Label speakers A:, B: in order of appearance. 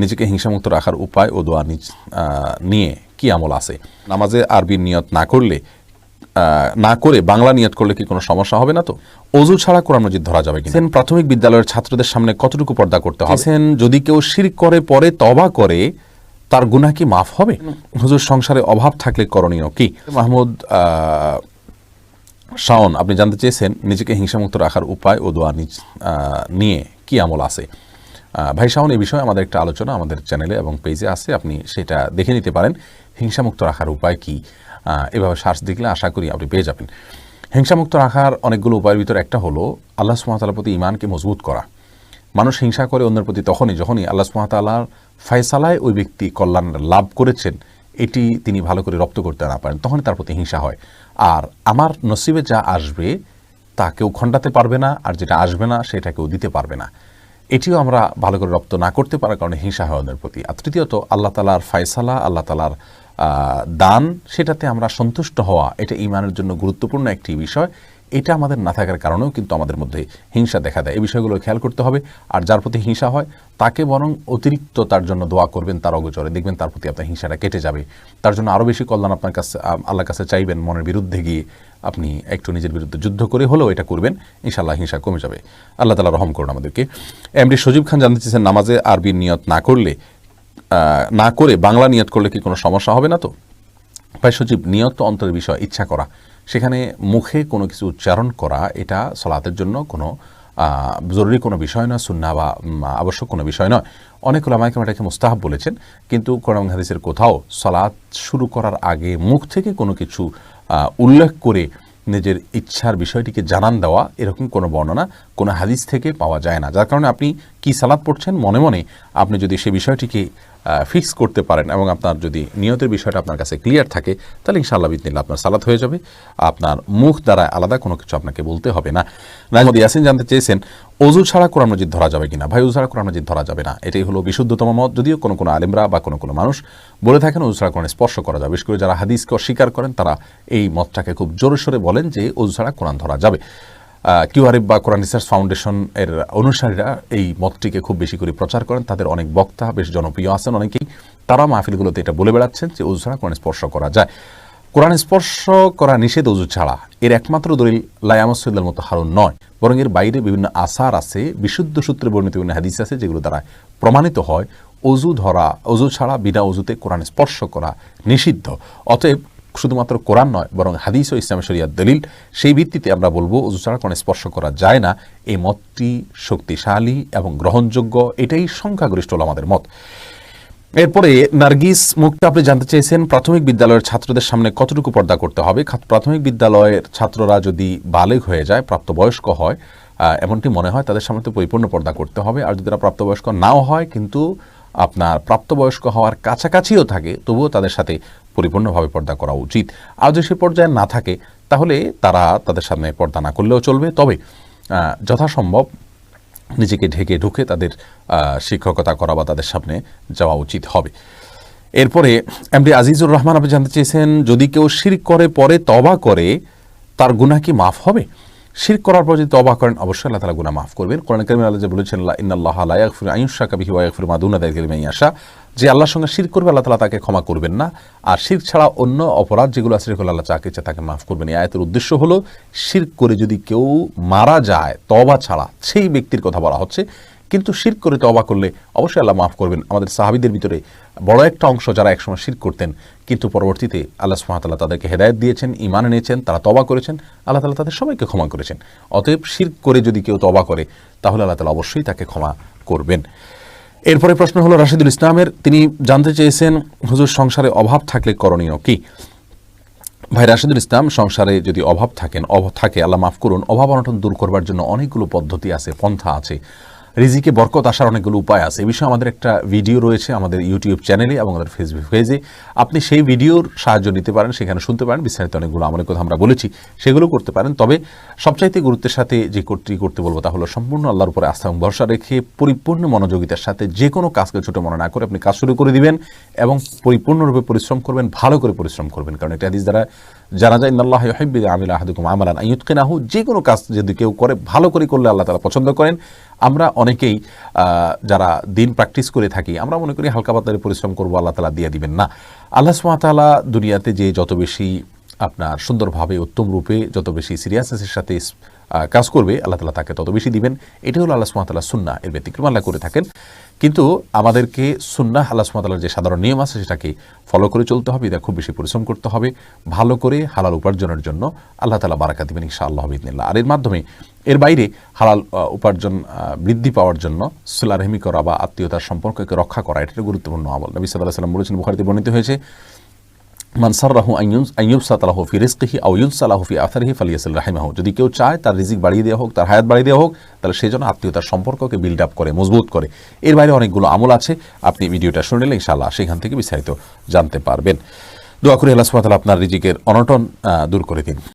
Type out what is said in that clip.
A: নিজেকে হিংসামুক্ত রাখার উপায় ও দোয়া নিয়ে কি আমল আছে? নামাজে আরবি নিয়ত না করলে না করে বাংলা নিয়ত করলে কি কোনো সমস্যা হবে না তো? অজু ছাড়া কোরআন মজিদ ধরা যাবে কিনা? সেন প্রাথমিক বিদ্যালয়ের ছাত্রদের সামনে কতটুকু পর্দা করতে হবে? সেন যদি কেউ শির করে পরে তবা করে তার গুনাহ কি মাফ হবে? হুজুর সংসারে অভাব থাকলে করণীয় কি? মাহমুদ শাওন আপনি জানতে চেয়েছেন নিজেকে হিংসামুক্ত রাখার উপায় ও দোয়া নিয়ে কি আমল আছে? ভাই শাওন, এই বিষয়ে আমাদের একটা আলোচনা আমাদের চ্যানেলে এবং পেজে আছে, আপনি সেটা দেখে নিতে পারেন। হিংসামুক্ত রাখার উপায় কি? এভাবে শ্বাস দেখলে আশা করি আপনি পেয়ে যাবেন। হিংসামুক্ত রাখার অনেকগুলো উপায়ের ভিতরে একটা হলো আল্লাহ সুমাতালার প্রতি ইমানকে মজবুত করা। মানুষ হিংসা করে অন্যের প্রতি তখনই যখনই আল্লাহ সুমাতালার ফয়সালায় ওই ব্যক্তি কল্যাণ লাভ করেছেন, এটি তিনি ভালো করে রপ্ত করতে না পারেন, তখনই তার প্রতি হিংসা হয়। আর আমার নসিবে যা আসবে, তা কেউ খণ্ডাতে পারবে না, আর যেটা আসবে না, সেটা কেউ দিতে পারবে না। এটিও আমরা ভালো করে রপ্ত না করতে পারার কারণে হিংসা ওদের প্রতি। আর তৃতীয়ত, আল্লাহ তালার ফয়সালা, আল্লাহ তালার দান, সেটাতে আমরা সন্তুষ্ট হওয়া, এটা ইমানের জন্য গুরুত্বপূর্ণ একটি বিষয়। এটা আমাদের না থাকার কারণেও কিন্তু আমাদের মধ্যে হিংসা দেখা দেয়। এই বিষয়গুলো খেয়াল করতে হবে। আর যার প্রতি হিংসা হয়, তাকে বরং অতিরিক্ত তার জন্য দোয়া করবেন, তার অগোচরে। দেখবেন তার প্রতি আপনার হিংসাটা কেটে যাবে। তার জন্য আরও বেশি কল্যাণ আপনার কাছে, আল্লাহর কাছে চাইবেন। মনের বিরুদ্ধে গিয়ে আপনি একটু নিজের বিরুদ্ধে যুদ্ধ করে হলেও এটা করবেন। ইনশাল্লাহ হিংসা কমে যাবে। আল্লাহ তালা রহম করুন আমাদেরকে। এমডি সজীব খান জানতে চেয়েছেন, নামাজে আরবি নিয়ত না করলে না করে বাংলা নিয়ত করলে কি কোনো সমস্যা হবে না তো? ভাই সচিব নিয়ত অন্তরের বিষয়, ইচ্ছা করা। সেখানে মুখে কোনো কিছু উচ্চারণ করা, এটা সলাতের জন্য কোনো জরুরি কোনো বিষয় নয়, সুন্না বা আবশ্যক কোনো বিষয় নয়। অনেক ওলামাইকাম এটাকে মুস্তাহাব বলেছেন, কিন্তু কোরআন হাদিসের কোথাও সলাৎ শুরু করার আগে মুখ থেকে কোনো কিছু উল্লেখ করে নিজের ইচ্ছার বিষয়টিকে জানান দেওয়া, এরকম কোনো বর্ণনা কোনো হাদিস থেকে পাওয়া যায় না। যার কারণে আপনি কি সালাদ পড়ছেন? মনে মনে আপনি যদি সে বিষয়টিকে ফিক্স করতে পারেন এবং আপনার যদি নিয়তের বিষয়টা আপনার কাছে ক্লিয়ার থাকে, তাহলে ইনশাআল্লাহ বিদিনিল্লাহ আপনার সালাত হয়ে যাবে। আপনার মুখ দ্বারা আলাদা কোনো কিছু আপনাকে বলতে হবে না। নাজমদ ইয়াসিন জানতে চেয়েছেন অজু ছাড়া কোরআন মজিদ ধরা যাবে কিনা? ভাই অজু ছাড়া কোরআন মজিদ ধরা যাবে না। এটাই হলো বিশুদ্ধতম মত। যদিও কোনো কোনো আলেমরা বা কোনো কোনো মানুষ বলে থাকেন অজু ছাড়া কোরআন স্পর্শ করা যাবে। বিশেষ করে যারা হাদিসকে অস্বীকার করেন, তারা এই মতটাকে খুব জোরে সোরে বলেন যে অজু ছাড়া কোরআন ধরা যাবে। কিউআরএফ বা কোরআন রিসার্চ ফাউন্ডেশন এর অনুসারীরা এই মতটিকে খুব বেশি করে প্রচার করেন। তাদের অনেক বক্তা বেশ জনপ্রিয় আছেন অনেকেই। তারা মাহফিলগুলোতে এটা বলে বেড়াচ্ছেন যে অজু ছাড়া কোরআন স্পর্শ করা যায়। কোরআন স্পর্শ করা নিষেধ অজু ছাড়া এর একমাত্র দলিল লায়ামসুল্লার মতো হারুন নয়, বরং এর বাইরে বিভিন্ন আসার আছে, বিশুদ্ধ সূত্রে বর্ণিত বিভিন্ন হাদিস আছে যেগুলো দ্বারা প্রমাণিত হয়। অজু ধরা অজু ছাড়া বিনা অজুতে কোরআন স্পর্শ করা নিষিদ্ধ। অতএব শুধুমাত্র কোরআন নয়, বরং হাদিস ও ইসলাম শরিয়ার দলিল, সেই ভিত্তিতে আমরা বলব, অজু ছাড়া কোনো স্পর্শ করা যায় না। এই মতটি শক্তিশালী এবং গ্রহণযোগ্য, এটাই সংখ্যাগরিষ্ঠ হল আমাদের মত। এরপরে নার্গিস মুক্তা, আপনি জানতে চেয়েছেন প্রাথমিক বিদ্যালয়ের ছাত্রদের সামনে কতটুকু পর্দা করতে হবে। প্রাথমিক বিদ্যালয়ের ছাত্ররা যদি বালেগ হয়ে যায়, প্রাপ্তবয়স্ক হয় এমনটি মনে হয়, তাদের সামনে তো পরিপূর্ণ পর্দা করতে হবে। আর যদি তারা প্রাপ্তবয়স্ক নাও হয়, কিন্তু আপনার প্রাপ্তবয়স্ক হওয়ার কাছাকাছিও থাকে, তবুও তাদের সাথে পরিপূর্ণভাবে পর্দা করা উচিত। আর যদি সে পর্যায়ে না থাকে, তাহলে তারা তাদের সামনে পর্দা না করলেও চলবে। তবে যথাসম্ভব নিজেকে ঢেকে ঢুকে তাদের শিক্ষকতা করা বা তাদের সামনে যাওয়া উচিত হবে। এরপরে এমডি আজিজুর রহমান আপনি জানতে চেয়েছেন, যদি কেউ শির করে, পরে তবা করে, তার গুনাহ কি মাফ হবে? শির করার পর যদি তবা করেন, অবশ্যই আল্লাহ তালা গুনা মাফ করবেন। কোরআন করিম আল্লাহ যে বলেছেন ইন্নাল্লাহ লা ইয়াগফিরু আন ইউশরাকা বিহি ওয়া ইয়াগফিরু মা দুনা যালিকা লিমান ইয়াশা। যে আল্লাহর সঙ্গে শির করবে, আল্লাহ তালা তাকে ক্ষমা করবেন না। আর শির ছাড়া অন্য অপরাধ যেগুলো আছে, সেগুলো আল্লাহ চাকে তাকে মাফ করবেন। এই আয়তের উদ্দেশ্য হলো শির করে যদি কেউ মারা যায় তবা ছাড়া, সেই ব্যক্তির কথা বলা হচ্ছে কিন্তু শির করে তবা করলে অবশ্যই আল্লাহ মাফ করবেন। আমাদের সাহাবিদের ভিতরে বড় একটা অংশ যারা একসময় শির করতেন, কিন্তু পরবর্তীতে আল্লাহ সুহামতাল্লাহ তাদেরকে হেদায়ত দিয়েছেন ইমান এনেছেন, তারা তবা করেছেন, আল্লাহ তালা তাদের সবাইকে ক্ষমা করেছেন। অতএব শির করে যদি কেউ তবা করে, তাহলে আল্লাহ তালা অবশ্যই তাকে ক্ষমা করবেন। এরপরে প্রশ্ন হলো, রাশিদুল ইসলামের তিনি জানতে চেয়েছেন, হুজুর, সংসারে অভাব থাকলে করণীয় কি? ভাই, রাশিদুল ইসলাম, সংসারে যদি অভাব থাকেন, অভাব থাকে, আল্লাহ মাফ করুন, অভাব অনটন দূর করবার জন্য অনেকগুলো পদ্ধতি আছে, পন্থা আছে। রিজিকে বরকত আসার অনেকগুলো উপায় আছে। এই বিষয়ে আমাদের একটা ভিডিও রয়েছে আমাদের ইউটিউব চ্যানেলে এবং আমাদের ফেসবুক পেজে। আপনি সেই ভিডিওর সাহায্য নিতে পারেন, সেখানে শুনতে পারেন, বিস্তারিত অনেকগুলো আমাদের কথা আমরা বলেছি, সেগুলো করতে পারেন। তবে সবচাইতে গুরুত্বের সাথে যে করতে করতে বলব তা হলো সম্পূর্ণ আল্লাহর উপরে আস্থা এবং ভরসা রেখে পরিপূর্ণ মনোযোগিতার সাথে যে কোনো কাজকে ছোটো মনে না করে আপনি কাজ শুরু করে দিবেন এবং পরিপূর্ণরূপে পরিশ্রম করবেন, ভালো করে পরিশ্রম করবেন। কারণ এটা দ্বারা জানা যায় ইন্দাল্লাহ ইউহিব্বু আমিল আহাদুকুম আমালান আইয়ুতকিনাহু যে কোনো কাজ যদি কেউ করে, ভালো করে করলে আল্লাহ তালা পছন্দ করেন। আমরা অনেকেই যারা দিন প্র্যাকটিস করে থাকি, আমরা মনে করি হালকা পাতারে পরিশ্রম করব, আল্লাহ তালা দিয়ে দিবেন না। আল্লাহ সুমাতালা দুনিয়াতে যে যত বেশি আপনার সুন্দরভাবে উত্তম রূপে যত বেশি সিরিয়াসনেসের সাথে কাজ করবে, আল্লাহ তালা তাকে তত বেশি দিবেন। এটাই হলো আল্লাহ সুমাতাল্লাহ সুন্না এর ব্যতিক্রম আল্লাহ করে থাকেন। কিন্তু আমাদেরকে সুন্না আল্লাহ সুমাতাল্লার যে সাধারণ নিয়ম আছে সেটাকে ফলো করে চলতে হবে এটা খুব বেশি পরিশ্রম করতে হবে। ভালো করে হালাল উপার্জনের জন্য আল্লাহ তালা বারাকা দিবেন ইনশা আল্লাহ বিদিনিল্লাহ আর এর মাধ্যমে, এর বাইরে হালাল উপার্জন বৃদ্ধি পাওয়ার জন্য সুল্লা রহমি করা বা আত্মীয়তার সম্পর্ককে রক্ষা করা এটা গুরুত্বপূর্ণ আমল। নবী সাল্লাহ সাল্লাম বলেছেন, বুখারিতে বর্ণিত হয়েছে মানসাররাহু আইয়ুব সাতালাহু ফি রিস্কিহি আও ইউনসালাহু ফি আথারহি ফালিয়াসিল হোক যদি কেউ চায় তার রিজিক বাড়িয়ে দেওয়া হোক, তার হায়াত বাড়িয়ে দেওয়া হোক, তাহলে সেই জন্য আত্মীয়তার সম্পর্ককে বিল্ড আপ করে, মজবুত করে। এর বাইরে অনেকগুলো আমল আছে, আপনি ভিডিওটা শুনে নিলে ইনশাআল্লাহ সেখান থেকে বিস্তারিত জানতে পারবেন। দোয়া করি আল্লাহ সুবাহ আপনার রিজিকের অনটন দূর করে দিন।